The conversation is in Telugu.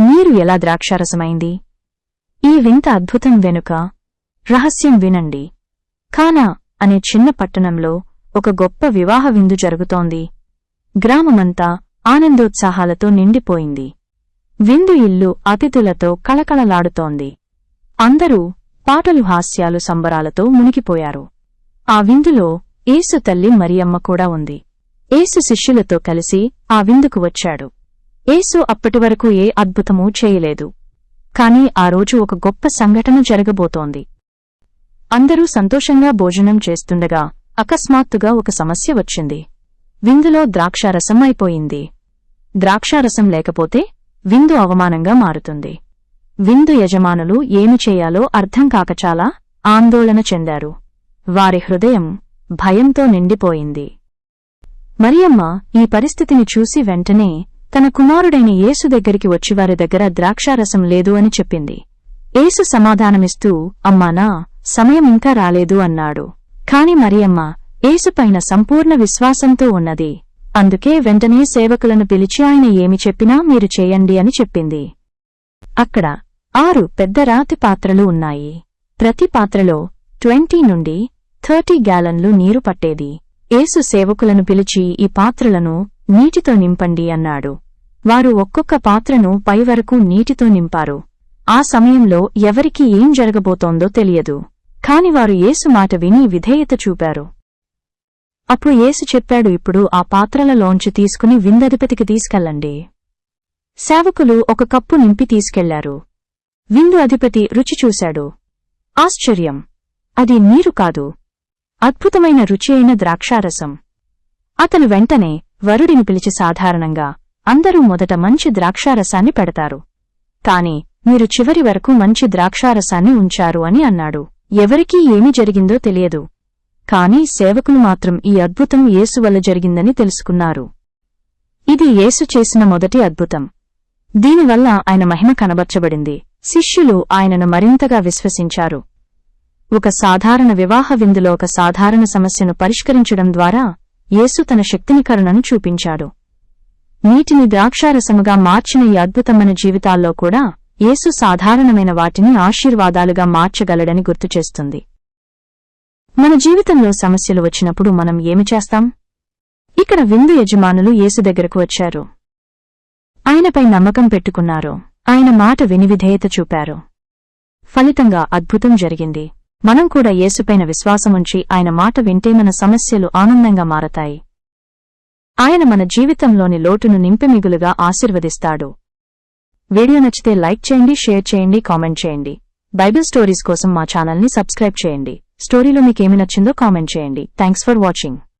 నీరు ఎలా ద్రాక్షారసమైంది? ఈ వింత అద్భుతం వెనుక రహస్యం వినండి. కానా అనే చిన్న పట్టణంలో ఒక గొప్ప వివాహ విందు జరుగుతోంది. గ్రామమంతా ఆనందోత్సాహాలతో నిండిపోయింది. విందు ఇల్లు అతిథులతో కళకళలాడుతోంది. అందరూ పాటలు హాస్యాలు సంబరాలతో మునిగిపోయారు. ఆ విందులో ఏసు తల్లి మరియమ్మ కూడా ఉంది. ఏసు శిష్యులతో కలిసి ఆ విందుకు వచ్చాడు. ఏసు అప్పటివరకు ఏ అద్భుతమూ చేయలేదు. కాని ఆ రోజు ఒక గొప్ప సంఘటన జరగబోతోంది. అందరూ సంతోషంగా భోజనం చేస్తుండగా అకస్మాత్తుగా ఒక సమస్య వచ్చింది. విందులో ద్రాక్షారసం అయిపోయింది. ద్రాక్షారసం లేకపోతే విందు అవమానంగా మారుతుంది. విందు యజమానులు ఏమి చేయాలో అర్థం కాక చాలా ఆందోళన చెందారు. వారి హృదయం భయంతో నిండిపోయింది. మరియమ్మ ఈ పరిస్థితిని చూసి వెంటనే తన కుమారుడైన యేసు దగ్గరికి వచ్చి వారి దగ్గర ద్రాక్షారసం లేదు అని చెప్పింది. యేసు సమాధానమిస్తూ అమ్మానా సమయం ఇంకా రాలేదు అన్నాడు. కాని మరియమ్మ యేసుపైన సంపూర్ణ విశ్వాసంతో ఉన్నది. అందుకే వెంటనే సేవకులను పిలిచి ఆయన ఏమి చెప్పినా మీరు చేయండి అని చెప్పింది. అక్కడ ఆరు పెద్ద రాతి పాత్రలు ఉన్నాయి. ప్రతి పాత్రలో ట్వంటీ నుండి థర్టీ గ్యాలన్లు నీరు పట్టేది. యేసు సేవకులను పిలిచి ఈ పాత్రలను నీటితో నింపండి అన్నాడు. వారు ఒక్కొక్క పాత్రను పైవరకు నీటితో నింపారు. ఆ సమయంలో ఎవరికి ఏం జరగబోతోందో తెలియదు. కాని వారు యేసు మాట విని విధేయత చూపారు. అప్పుడు యేసు చెప్పాడు ఇప్పుడు ఆ పాత్రలలోంచి తీసుకుని విందధిపతికి తీసుకెళ్ళండి. సేవకులు ఒక కప్పు నింపి తీసుకెళ్ళారు. విందు అధిపతి రుచి చూశాడు. ఆశ్చర్యం! అది నీరు కాదు. అద్భుతమైన రుచి అయిన ద్రాక్షారసం. అతను వెంటనే వరుడిని పిలిచి సాధారణంగా అందరూ మొదట మంచి ద్రాక్షారసాన్ని పెడతారు. కాని మీరు చివరి వరకు మంచి ద్రాక్షారసాన్ని ఉంచారు అని అన్నాడు. ఎవరికీ ఏమి జరిగిందో తెలియదు. కాని సేవకులు మాత్రం ఈ అద్భుతం యేసు వల్ల జరిగిందని తెలుసుకున్నారు. ఇది యేసు చేసిన మొదటి అద్భుతం. దీనివల్ల ఆయన మహిమ కనబర్చబడింది. శిష్యులు ఆయనను మరింతగా విశ్వసించారు. ఒక సాధారణ వివాహ విందులో ఒక సాధారణ సమస్యను పరిష్కరించడం ద్వారా యేసు తన శక్తినికరణను చూపించాడు. నీటిని ద్రాక్షారసముగా మార్చిన ఈ అద్భుతమైన జీవితాల్లో కూడా యేసు సాధారణమైన వాటిని ఆశీర్వాదాలుగా మార్చగలడని గుర్తుచేస్తుంది మన జీవితంలో సమస్యలు వచ్చినప్పుడు మనం ఏమి చేస్తాం? ఇక్కడ విందు యజమానులు యేసు దగ్గరకు వచ్చారు. ఆయనపై నమ్మకం పెట్టుకున్నారు. ఆయన మాట వినివిధేయత చూపారు. ఫలితంగా అద్భుతం జరిగింది. మనం కూడా యేసుపైన విశ్వాసముంచి ఆయన మాట వింటే మన సమస్యలు ఆనందంగా మారతాయి. ఆయన మన జీవితంలోని లోటును నింపెమిగులుగా ఆశీర్వదిస్తాడు. వీడియో నచ్చితే లైక్ చేయండి షేర్ చేయండి కామెంట్ చేయండి. బైబిల్ స్టోరీస్ కోసం మా ఛానల్ని సబ్స్క్రైబ్ చేయండి. స్టోరీలో మీకేమి నచ్చిందో కామెంట్ చేయండి. Thanks for watching.